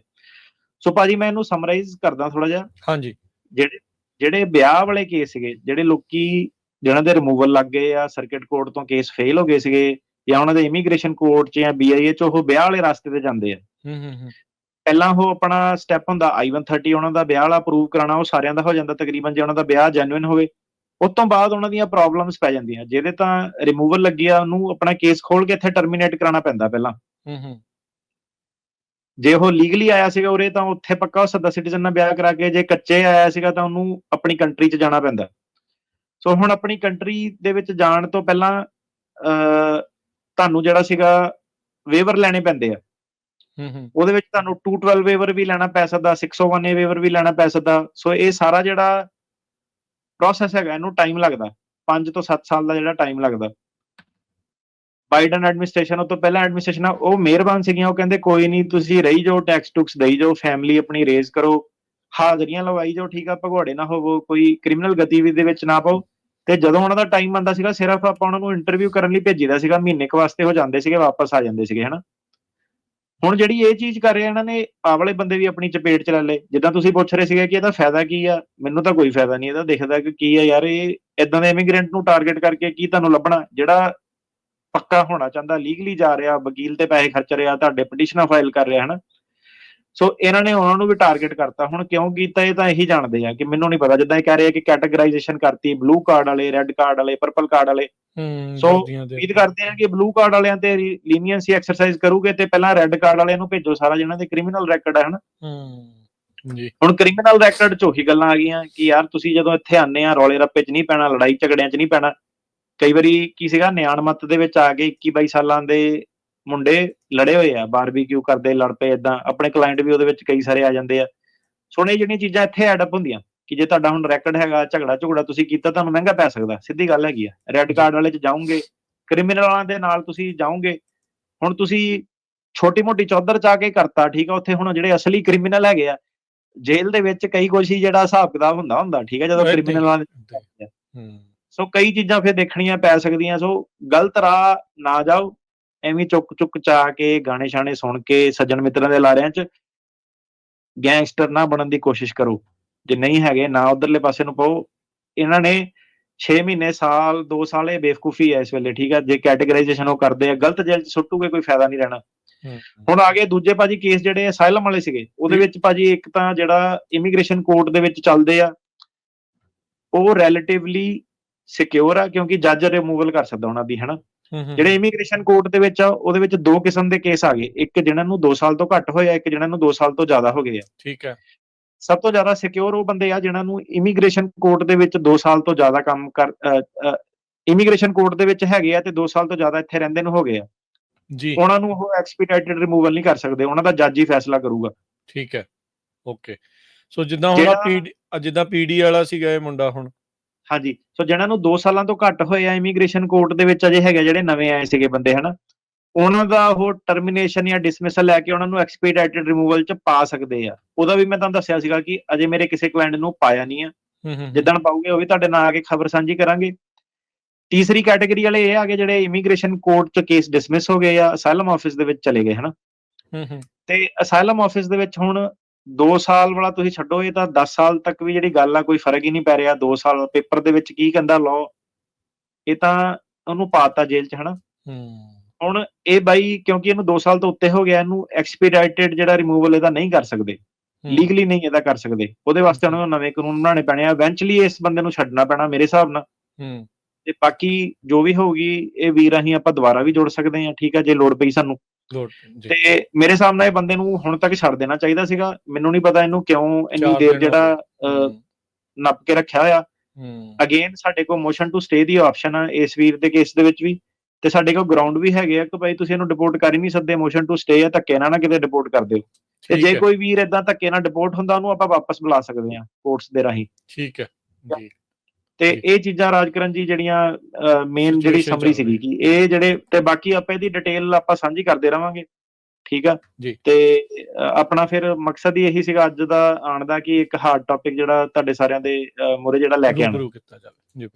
ਸੋ ਭਾਜੀ ਮੈਂ ਇਹਨੂੰ ਸਮਰਾਈਜ਼ ਕਰਦਾ ਥੋੜਾ ਜਿਹਾ। ਹਾਂਜੀ। ਜਿਹੜੇ ਜਿਹੜੇ ਵਿਆਹ ਵਾਲੇ ਕੇਸ ਸੀਗੇ ਜਿਹੜੇ ਲੋਕੀ ਜਿਹਨਾਂ ਦੇ ਰਿਮੂਵਲ ਲੱਗ ਗਏ ਆ ਸਰਕਟ ਕੋਰਟ ਤੋਂ ਕੇਸ ਫੇਲ ਹੋ ਗਏ ਸੀਗੇ ਜਾਂ ਉਹਨਾਂ ਦੇ ਇਮੀਗ੍ਰੇਸ਼ਨ ਕੋਰਟ 'ਚ ਜਾਂ BIA 'ਚ ਉਹ ਵਿਆਹ ਵਾਲੇ ਰਸਤੇ ਤੇ ਜਾਂਦੇ ਆ। ਹੂੰ ਹੂੰ ਹੂੰ। ਪਹਿਲਾਂ ਉਹ ਆਪਣਾ ਸਟੈਪ ਹੁੰਦਾ I-130 ਉਹਨਾਂ ਦਾ ਵਿਆਹ ਵਾਲਾ ਅਪਰੂਵ ਕਰਾਉਣਾ ਉਹ ਸਾਰਿਆਂ ਦਾ ਹੋ ਜਾਂਦਾ ਤਕਰੀਬਨ ਜੇ ਉਹਨਾਂ ਦਾ ਵਿਆਹ ਜੈਨੂਇਨ ਹੋਵੇ। ਉਸ ਤੋਂ ਬਾਅਦ ਉਹਨਾਂ ਦੀਆਂ ਪ੍ਰੋਬਲਮਸ ਪੈ ਜਾਂਦੀਆਂ ਜਿਹਦੇ ਤਾਂ ਰਿਮੂਵਲ ਲੱਗੀ ਆ ਉਹਨੂੰ ਆਪਣਾ ਕੇਸ ਖੋਲ ਕੇ ਇੱਥੇ ਟਰਮੀਨੇਟ ਕਰਾਉਣਾ ਪੈਂਦਾ ਪਹਿਲਾਂ। ਹੂੰ ਹੂੰ। ਜੇ ਉਹ ਲੀਗਲੀ ਆਇਆ ਸੀਗਾ ਉਰੇ ਤਾਂ ਉੱਥੇ ਪੱਕਾ ਉਹ ਸਦਾ ਸਿਟੀਜ਼ਨ ਨਾਲ ਵਿਆਹ ਕਰਾ ਕੇ ਜੇ ਕੱਚੇ ਆਇਆ ਸੀਗਾ ਤਾਂ ਉਹਨੂੰ ਆਪਣੀ ਕੰਟਰੀ 'ਚ ਜਾਣਾ ਪੈਂਦਾ। ਸੋ ਹੁਣ ਆਪਣੀ ਕੰਟਰੀ ਦੇ ਵਿੱਚ ਜਾਣ ਤੋਂ ਪਹਿਲਾਂ ਤੁਹਾਨੂੰ ਜਿਹੜਾ ਸੀਗਾ ਵੇਵਰ ਲੈਣੇ ਪੈਂਦੇ ਆ। ਹੂੰ ਹੂੰ। ਉਹਦੇ ਵਿੱਚ ਤੁਹਾਨੂੰ 212 ਵੇਵਰ ਵੀ ਲੈਣਾ ਪੈ ਸਕਦਾ 601 ਵੇਵਰ ਵੀ ਲੈਣਾ ਪੈ ਸਕਦਾ। ਸੋ ਇਹ ਸਾਰਾ ਜਿਹੜਾ ਪ੍ਰੋਸੈਸ ਹੈਗਾ ਇਹਨੂੰ ਟਾਈਮ ਲੱਗਦਾ। 5 ਤੋਂ 7 ਸਾਲ ਦਾ ਜਿਹੜਾ ਟਾਈਮ ਲੱਗਦਾ। ਬਾਈਡਨ ਐਡਮਿਨਿਸਟ੍ਰੇਸ਼ਨ ਉਹ ਤੋਂ ਪਹਿਲਾਂ ਐਡਮਿਨਿਸਟ੍ਰੇਸ਼ਨ ਆ ਉਹ ਮਿਹਰਬਾਨ ਸੀਗੀਆਂ। ਉਹ ਕਹਿੰਦੇ ਕੋਈ ਨਹੀਂ ਤੁਸੀਂ ਰਹੀ ਜਾਓ ਟੈਕਸ ਟੁਕਸ ਦੇਈ ਜਾਓ ਫੈਮਿਲੀ ਆਪਣੀ ਰੇਜ਼ ਕਰੋ। ਹਾਜ਼ਰੀਆਂ ਲਵਾਈ ਜਾਓ ਠੀਕ ਆ ਭਗੌੜੇ ਨਾ ਹੋਵੋ ਕੋਈ ਕ੍ਰਿਮੀਨਲ ਗਤੀਵਿਧੀ ਦੇ ਵਿੱਚ ਨਾ ਪਾਓ। ਤੇ ਜਦੋਂ ਉਹਨਾਂ ਦਾ ਟਾਈਮ ਆਂਦਾ ਸੀਗਾ, ਸਿਰਫ ਆਪਾਂ ਉਹਨਾਂ ਨੂੰ ਇੰਟਰਵਿਊ ਕਰਨ ਲਈ ਭੇਜੀਦਾ ਸੀਗਾ, ਮਹੀਨੇ ਕੁ ਵਾਸਤੇ ਹੋ ਜਾਂਦੇ ਸੀਗੇ, ਵਾਪਸ ਆ ਜਾਂਦੇ ਸੀਗੇ, ਹਨਾ? ਹੁਣ ਜਿਹੜੀ ਇਹ ਚੀਜ਼ ਕਰ ਰਹੇ ਆ, ਇਹਨਾਂ ਨੇ ਆ ਵਾਲੇ ਬੰਦੇ ਵੀ ਆਪਣੀ ਚਪੇਟ ਚ ਲੈ ਲਏ। ਜਿੱਦਾਂ ਤੁਸੀਂ ਪੁੱਛ ਰਹੇ ਸੀਗੇ ਕਿ ਇਹਦਾ ਫਾਇਦਾ ਕੀ ਆ, ਮੈਨੂੰ ਤਾਂ ਕੋਈ ਫਾਇਦਾ ਨਹੀਂ, ਇਹਦਾ ਦਿਖਦਾ ਕਿ ਕੀ ਆ ਯਾਰ, ਇਹ ਇਦਾਂ ਦੇ ਇਮੀਗ੍ਰੈਂਟ ਨੂੰ ਟਾਰਗੇਟ ਕਰਕੇ ਕੀ ਤੁਹਾਨੂੰ ਲੱਭਣਾ? ਜਿਹੜਾ ਪੱਕਾ ਹੋਣਾ ਚਾਹੁੰਦਾ ਲੀਗਲੀ ਜਾ ਰਿਹਾ, ਵਕੀਲ ਤੇ ਪੈਸੇ ਖਰਚ ਰਿਹਾ, ਤੁਹਾਡੇ ਪਟੀਸ਼ਨਾਂ ਫਾਈਲ ਕਰ ਰਿਹਾ, ਹਨਾ? ਸੋ ਇਹਨਾਂ ਨੇ ਉਹਨਾਂ ਨੂੰ ਵੀ ਟਾਰਗੇਟ ਕਰਤਾ। ਹੁਣ ਕਿਉਂ ਕੀਤਾ ਇਹ ਤਾਂ ਇਹੀ ਜਾਣਦੇ ਆ ਕਿ ਮੈਨੂੰ ਨਹੀਂ ਪਤਾ। ਜਿੱਦਾਂ ਇਹ ਕਹਿ ਰਹੇ ਆ ਕਿ ਕੈਟਾਗਰਾਈਜੇਸ਼ਨ ਕਰਤੀ ਬਲੂ ਕਾਰਡ ਵਾਲੇ ਰੈੱਡ ਕਾਰਡ ਵਾਲੇ ਪਰਪਲ ਕਾਰਡ ਵਾਲੇ। ਸੋ, ਉਮੀਦ ਕਰਦੇ ਆ ਕਿ ਬਲੂ ਕਾਰਡ ਵਾਲਿਆਂ ਤੇ ਲੀਨੀਅੰਸੀ ਐਕਸਰਸਾਈਜ਼ ਕਰੂਗੇ ਤੇ ਪਹਿਲਾਂ ਰੈੱਡ ਕਾਰਡ ਵਾਲਿਆਂ ਨੂੰ ਭੇਜੋ ਸਾਰਾ ਜਿਹਨਾਂ ਦੇ ਕ੍ਰਿਮੀਨਲ ਰੈਕੋਰਡ ਹੈ ਹਨਾ? ਜੀ। ਹੁਣ ਕ੍ਰਿਮੀਨਲ ਰੈਕੋਰਡ ਚ ਉਹੀ ਗੱਲਾਂ ਆ ਗਈਆਂ ਕਿ ਯਾਰ ਤੁਸੀਂ ਜਦੋਂ ਇੱਥੇ ਆਨੇ ਆ ਰੌਲੇ ਰੱਪੇ ਚ ਨਹੀਂ ਪੈਣਾ ਲੜਾਈ ਝਗੜਿਆਂ ਚ ਨਹੀਂ ਪੈਣਾ। ਕਈ ਵਾਰੀ ਕੀ ਸੀਗਾ ਨਿਆਣ ਮੱਤ ਦੇ ਵਿੱਚ ਆ ਕੇ 21 22 ਸਾਲਾਂ ਦੇ ਮੁੰਡੇ ਲੜੇ ਹੋਏ ਆ ਬਾਰਬੀਕਿਊ ਕਰਦੇ ਲੜ ਪਏ ਇਦਾਂ ਆਪਣੇ ਕਲਾਇੰਟ ਵੀ ਉਹਦੇ ਵਿੱਚ ਕਈ ਸਾਰੇ ਆ ਜਾਂਦੇ ਆ। ਸੁਣੇ ਜਿਹੜੀਆਂ ਚੀਜ਼ਾਂ ਇੱਥੇ ਐਡ ਅਪ ਹੁੰਦੀਆਂ ਕਿ ਜੇ ਤੁਹਾਡਾ ਹੁਣ ਰੈਕੋਰਡ ਹੈਗਾ ਝਗੜਾ ਝੁਗੜਾ ਤੁਸੀਂ ਕੀਤਾ ਤੁਹਾਨੂੰ ਮਹਿੰਗਾ ਪੈ ਸਕਦਾ ਸਿੱਧੀ ਗੱਲ ਹੈਗੀ ਆ। ਰੈੱਡ ਕਾਰਡ ਵਾਲੇ ਚ ਜਾਓਗੇ ਕ੍ਰਿਮੀਨਲਾਂ ਦੇ ਨਾਲ ਤੁਸੀਂ ਜਾਓਗੇ ਹੁਣ ਤੁਸੀਂ ਛੋਟੀ ਮੋਟੀ ਚੌਧਰ ਚ ਆ ਕੇ ਕਰਤਾ ਠੀਕ ਆ ਉੱਥੇ ਹੁਣ ਜਿਹੜੇ ਅਸਲੀ ਕ੍ਰਿਮੀਨਲ ਹੈਗੇ ਆ ਜੇਲ੍ਹ ਦੇ ਵਿੱਚ ਕਈ ਹੀ ਜਿਹੜਾ ਹਿਸਾਬ ਕਿਤਾਬ ਹੁੰਦਾ ਹੁੰਦਾ ਠੀਕ ਆ ਜਦੋਂ। ਕ੍ਰਿਮੀਨਲਾਂ ਦੇ ਹੂੰ। ਸੋ ਕਈ ਚੀਜ਼ਾਂ ਫਿਰ ਦੇਖਣੀਆਂ ਪੈ ਸਕਦੀਆਂ ਸੋ ਗਲਤ ਰਾਹ ਨਾ ਜਾਓ ਐਵੇਂ ਚੁੱਕ ਚੁੱਕ ਚਾ ਕੇ ਗਾਣੇ ਸ਼ਾਣੇ ਸੁਣ ਕੇ ਸੱਜਣ ਮਿੱਤਰਾਂ ਦੇ ਲਾਰਿਆਂ 'ਚ ਗੈਂਗਸਟਰ ਨਾ ਬਣਨ ਦੀ ਕੋਸ਼ਿਸ਼ ਕਰੋ। ਜੇ ਨਹੀਂ ਹੈਗੇ ਨਾ ਉਧਰਲੇ ਪਾਸੇ ਨੂੰ ਪਾਓ। ਇਹਨਾਂ ਨੇ 6 ਮਹੀਨੇ ਸਾਲ 2 ਸਾਲ ਇਹ ਬੇਵਕੂਫੀ ਹੈ ਇਸ ਵੇਲੇ ਠੀਕ ਹੈ ਜੇ ਕੈਟਾਗਰਾਈਜੇਸ਼ਨ ਉਹ ਕਰਦੇ ਆ ਗਲਤ ਜੇਲ੍ਹ 'ਚ ਸੁੱਟੂਗੇ ਕੋਈ ਫਾਇਦਾ ਨਹੀਂ ਰਹਿਣਾ। ਹੁਣ ਆ ਗਏ ਦੂਜੇ ਭਾਜੀ ਕੇਸ ਜਿਹੜੇ ਅਸਾਈਲਮ ਵਾਲੇ ਸੀਗੇ ਉਹਦੇ। ਵਿੱਚ ਭਾਜੀ ਇੱਕ ਤਾਂ ਜਿਹੜਾ ਇਮੀਗ੍ਰੇਸ਼ਨ ਕੋਰਟ ਦੇ ਵਿੱਚ ਚੱਲਦੇ ਆ ਉਹ ਰਿਲੇਟਿਵਲੀ ਸਿਕਿਉਰ ਆ ਕਿਉਂਕਿ ਜੱਜ ਰਿਮੂਵਲ ਕਰ ਸਕਦਾ ਉਹਨਾਂ ਦੀ ਹਨਾ? ਜਿਹੜੇ ਇਮੀਗ੍ਰੇਸ਼ਨ ਕੋਰਟ ਦੇ ਵਿੱਚ ਆ ਉਹਦੇ ਵਿੱਚ ਦੋ ਕਿਸਮ ਦੇ ਕੇਸ ਆ ਗਏ। ਇੱਕ ਜਿਹਨਾਂ ਨੂੰ 2 ਸਾਲ ਤੋਂ ਘੱਟ ਹੋਇਆ ਇੱਕ ਜਿਹਨਾਂ ਨੂੰ 2 ਸਾਲ ਤੋਂ ਜ਼ਿਆਦਾ ਹੋ ਗਏ ਆ। ਠੀਕ ਹੈ। ਸਭ ਤੋਂ ਜ਼ਿਆਦਾ ਸਿਕਿਉਰ ਉਹ ਬੰਦੇ ਆ ਜਿਨ੍ਹਾਂ ਨੂੰ ਇਮੀਗ੍ਰੇਸ਼ਨ ਕੋਰਟ ਦੇ ਵਿੱਚ 2 ਸਾਲ ਤੋਂ ਜ਼ਿਆਦਾ ਕੰਮ ਕਰ ਇਮੀਗ੍ਰੇਸ਼ਨ ਕੋਰਟ ਦੇ ਵਿੱਚ ਹੈਗੇ ਆ ਤੇ 2 ਸਾਲ ਤੋਂ ਜ਼ਿਆਦਾ ਇੱਥੇ ਰਹਿੰਦੇ ਨੂੰ ਹੋ ਗਏ ਆ। ਜੀ। ਉਹਨਾਂ ਨੂੰ ਉਹ ਐਕਸਪੀਡਾਈਟਡ ਰਿਮੂਵਲ ਨਹੀਂ ਕਰ ਸਕਦੇ। ਉਹਨਾਂ ਦਾ ਜੱਜ ਹੀ ਫੈਸਲਾ ਕਰੂਗਾ। ਠੀਕ ਹੈ। ਓਕੇ ਸੋ ਜਿੱਦਾਂ ਹੁਣ ਜਿੱਦਾਂ ਪੀਡੀ ਵਾਲਾ ਸੀਗਾ ਇਹ ਮੁੰਡਾ ਹੁਣ। ਹਾਂਜੀ ਸੋ ਜਿਹਨਾਂ ਨੂੰ 2 ਸਾਲਾਂ ਤੋਂ ਘੱਟ ਹੋਏ ਆ ਇਮੀਗ੍ਰੇਸ਼ਨ ਕੋਰਟ ਦੇ ਵਿੱਚ ਅਜੇ ਹੈਗੇ ਜਿਹੜੇ ਨਵੇਂ ਆਏ ਸੀਗੇ ਬੰਦੇ ਹਨਾ? ਉਹਨਾਂ ਦਾ ਉਹ ਟਰਮੀਨੇਸ਼ਨ ਜਾਂ ਡਿਸਮਿਸਲ ਲੈ ਕੇ ਉਹਨਾਂ ਨੂੰ ਐਕਸਪੀਡਾਈਟਡ ਰਿਮੂਵਲ ਚ ਪਾ ਸਕਦੇ ਆ। ਉਹਦਾ ਵੀ ਮੈਂ ਤੁਹਾਨੂੰ ਦੱਸਿਆ ਸੀਗਾ ਕਿ ਅਜੇ ਮੇਰੇ ਕਿਸੇ ਕਲਾਇੰਟ ਨੂੰ ਪਾਇਆ ਨਹੀਂ ਆ। ਜਿੱਦਣ ਪਾਉਗੇ ਉਹ ਵੀ ਤੁਹਾਡੇ ਨਾਲ ਆ ਕੇ ਖਬਰ ਸਾਂਝੀ ਕਰਾਂਗੇ। ਤੀਸਰੀ ਕੈਟਾਗਰੀ ਵਾਲੇ ਇਹ ਆ ਗਏ ਜਿਹੜੇ ਇਮੀਗ੍ਰੇਸ਼ਨ ਕੋਰਟ ਚ ਕੇਸ ਡਿਸਮਿਸ ਹੋ ਗਏ ਆ ਅਸਾਈਲਮ ਆਫਿਸ ਦੇ ਵਿੱਚ ਚਲੇ ਗਏ ਹਨਾ? ਹੂੰ ਹੂੰ। ਤੇ ਅਸਾਈਲਮ ਆਫਿਸ ਦੇ ਵਿੱਚ ਹੁਣ 2 ਸਾਲ ਵਾਲਾ ਤੁਸੀਂ ਛੱਡੋ ਇਹ ਤਾਂ 10 ਸਾਲ ਤੱਕ ਵੀ ਜਿਹੜੀ ਗੱਲ ਆ ਕੋਈ ਫ਼ਰਕ ਹੀ ਨਹੀਂ ਪੈ ਰਿਹਾ 2 ਸਾਲ ਪੇਪਰ ਦੇ ਵਿੱਚ ਕੀ ਕਹਿੰਦਾ ਲਾਅ ਇਹ ਤਾਂ ਉਹਨੂੰ ਪਾਤਾ ਜੇਲ੍ਹ 'ਚ ਹਨਾ? ਹੂੰ। ਹੁਣ ਇਹ ਬਾਈ ਕਿਉਂਕਿ ਇਹਨੂੰ 2 ਸਾਲ ਤੋਂ ਉੱਤੇ ਹੋ ਗਿਆ ਇਹਨੂੰ ਐਕਸਪੀਡਾਈਟਡ ਜਿਹੜਾ ਰਿਮੂਵਲ ਇਹਦਾ ਨਹੀਂ ਕਰ ਸਕਦੇ। ਹੂੰ। ਲੀਗਲੀ ਨਹੀਂ ਇਹਦਾ ਕਰ ਸਕਦੇ। ਉਹਦੇ ਵਾਸਤੇ ਉਹਨਾਂ ਨੂੰ ਨਵੇਂ ਕਾਨੂੰਨ ਬਣਾਉਣੇ ਪੈਣੇ ਆ। ਇਵੈਂਚੁਅਲੀ ਇਸ ਬੰਦੇ ਨੂੰ ਛੱਡਣਾ ਪੈਣਾ ਮੇਰੇ ਹਿਸਾਬ ਨਾਲ। ਹੂੰ। ਤੇ ਬਾਕੀ ਜੋ ਵੀ ਹੋਊਗੀ ਇਹ ਵੀਰ ਅਸੀਂ ਆਪਾਂ ਦੁਬਾਰਾ ਵੀ ਜੋੜ ਸਕਦੇ ਹਾਂ। ਠੀਕ ਆ ਜੇ ਲੋੜ ਪਈ ਸਾਨੂੰ। ਜੀ। ਤੇ ਮੇਰੇ ਨਾਲ ਇਹ ਬੰਦੇ ਨੂੰ ਹੁਣ ਤੱਕ ਛੱਡ ਦੇਣਾ ਚਾਹੀਦਾ ਸੀਗਾ। ਮੈਨੂੰ ਨਹੀਂ ਪਤਾ ਇਹਨੂੰ ਕਿਉਂ ਇੰਨੀ ਦੇਰ ਜਿਹੜਾ ਨੱਪ ਕੇ ਰੱਖਿਆ ਹੋਇਆ। ਅਗੇਨ ਸਾਡੇ ਕੋਲ ਮੋਸ਼ਨ ਟੂ ਸਟੇ ਦੀ ਆਪਸ਼ਨ ਆ ਇਸ ਵੀਰ ਦੇ ਕੇਸ ਦੇ ਵਿੱਚ ਵੀ। ਤੇ ਸਾਡੇ ਕੋਲ ਗਰਾਊਂਡ ਵੀ ਹੈਗੇ ਆ ਕਿ ਭਾਈ ਤੁਸੀਂ ਇਹਨੂੰ ਡਿਪੋਰਟ ਕਰ ਹੀ ਨਹੀਂ ਸਕਦੇ। ਮੋਸ਼ਨ ਟੂ ਸਟੇ ਆ ਧੱਕੇ ਨਾਲ ਨਾ ਕਿਤੇ ਡਿਪੋਰਟ ਕਰ ਦਿਓ। ਤੇ ਜੇ ਕੋਈ ਵੀਰ ਇਦਾਂ ਧੱਕੇ ਨਾਲ ਡਿਪੋਰਟ ਹੁੰਦਾ ਉਹਨੂੰ ਆਪਾਂ ਵਾਪਸ ਬੁਲਾ ਸਕਦੇ ਆ ਕੋਰਟਸ ਦੇ ਰਾਹੀਂ। ਠੀਕ ਹੈ। ਜੀ। ਤੇ। ਇਹ ਚੀਜ਼ਾਂ ਰਾਜਕਰਨ ਜੀ ਜਿਹੜੀਆਂ ਮੇਨ ਜਿਹੜੀ ਸਮਰੀ। ਸੀਗੀ ਕਿ ਇਹ ਜਿਹੜੇ ਤੇ ਬਾਕੀ ਆਪਾਂ ਇਹਦੀ ਡਿਟੇਲ ਆਪਾਂ ਸਾਂਝੀ ਕਰਦੇ ਰਵਾਂਗੇ ਠੀਕ ਆ। ਤੇ ਆਪਣਾ ਫਿਰ ਮਕਸਦ ਹੀ ਇਹੀ ਸੀਗਾ ਅੱਜ ਦਾ ਆਉਣ ਦਾ ਕਿ ਇੱਕ ਹਾਰਡ ਟੌਪਿਕ ਜਿਹੜਾ ਤੁਹਾਡੇ ਸਾਰਿਆਂ ਦੇ ਮੂਹਰੇ ਜਿਹੜਾ ਲੈ ਕੇ ਆਣਾ ਰੂਬਰੂ ਕੀਤਾ ਜਾਵੇ ਜੀ